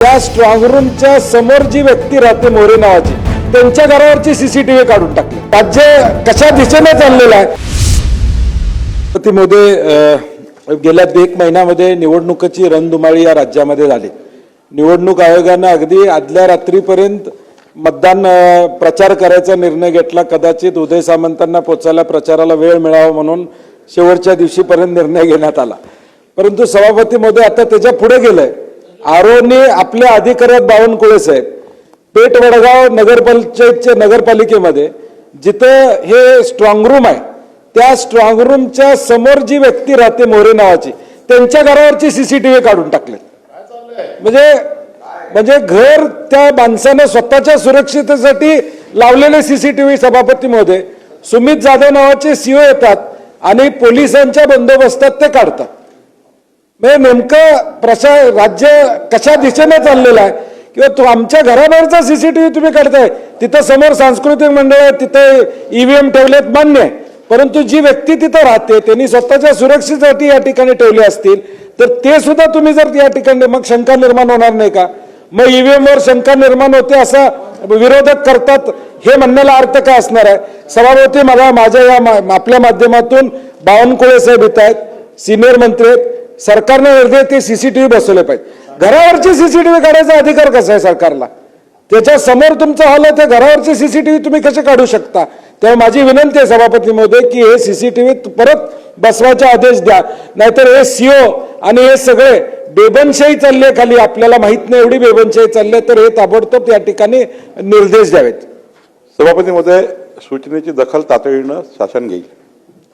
त्या स्ट्रॉंग रूमच्या समोर जी व्यक्ती राहते मोरे नावाची त्यांच्या घरावरची सीसीटीव्ही काढून टाकली. राज्य कशा दिशेने चाललेलं आहे? मध्ये अ, गेल्या एक महिन्यामध्ये निवडणुकीची रणधुमाळी या राज्यामध्ये झाली. निवडणूक आयोगानं अगदी आदल्या रात्रीपर्यंत मतदान प्रचार करायचा निर्णय घेतला. कदाचित उदय सामंतांना पोचायला प्रचाराला वेळ मिळावा म्हणून शेवटच्या दिवशीपर्यंत निर्णय घेण्यात आला. परंतु सभापती मोदी आता त्याच्या पुढे गेलंय आरोने आपल्या अधिकाऱ्यात बावनकुळे साहेब. पेठ वडगाव नगरपंचायतच्या नगरपालिकेमध्ये जिथं हे स्ट्रॉंग रूम आहे त्या स्ट्रॉंग रूमच्या समोर जी व्यक्ती राहते मोरे नावाची त्यांच्या घरावरची सीसीटीव्ही काढून टाकले म्हणजे म्हणजे घर त्या माणसानं स्वतःच्या सुरक्षितेसाठी लावलेले सीसीटीव्ही सभापती मध्ये सुमित जाधव नावाचे सीओ येतात आणि पोलिसांच्या बंदोबस्तात ते काढतात. म्हणजे नेमकं प्रशा राज्य कशा दिशेने चाललेलं आहे? किंवा तो आमच्या घराबाहेरचा सीसीटीव्ही तुम्ही काढताय तिथं समोर सांस्कृतिक मंडळ आहे तिथं ईव्हीएम ठेवलेत मान्य आहे. परंतु जी व्यक्ती तिथं राहते त्यांनी स्वतःच्या सुरक्षेसाठी या ठिकाणी ठेवले असतील तर ते सुद्धा तुम्ही जर या ठिकाणी मग शंका निर्माण होणार नाही का? मग ईव्हीएम एमवर शंका निर्माण होते असा विरोधक करतात हे म्हणण्याला अर्थ काय असणार आहे? सभापती मला माझ्या या मा- आपल्या माध्यमातून बावनकुळे साहेब येत आहेत सिनियर मंत्री आहेत. सरकारने निर्णय ते सीसीटीव्ही बसवले पाहिजे. घरावरची सीसीटीव्ही काढायचा अधिकार कसा आहे सरकारला? त्याच्यासमोर तुमचं हॉल आहे ते घरावरचे सीसीटीव्ही तुम्ही कसे काढू शकता? तेव्हा माझी विनंती आहे सभापती महोदय की हे सीसीटीव्ही परत बसवायचे आदेश द्या. नाहीतर हे सीओ आणि हे सगळे बेबनशाही चालले खाली. आपल्याला माहीत नाही एवढी बेबनशाही चालले तर हे ताबडतोब या ठिकाणी निर्देश द्यावेत. सभापती महोदय सूचनेची दखल तातडीनं शासन घेईल.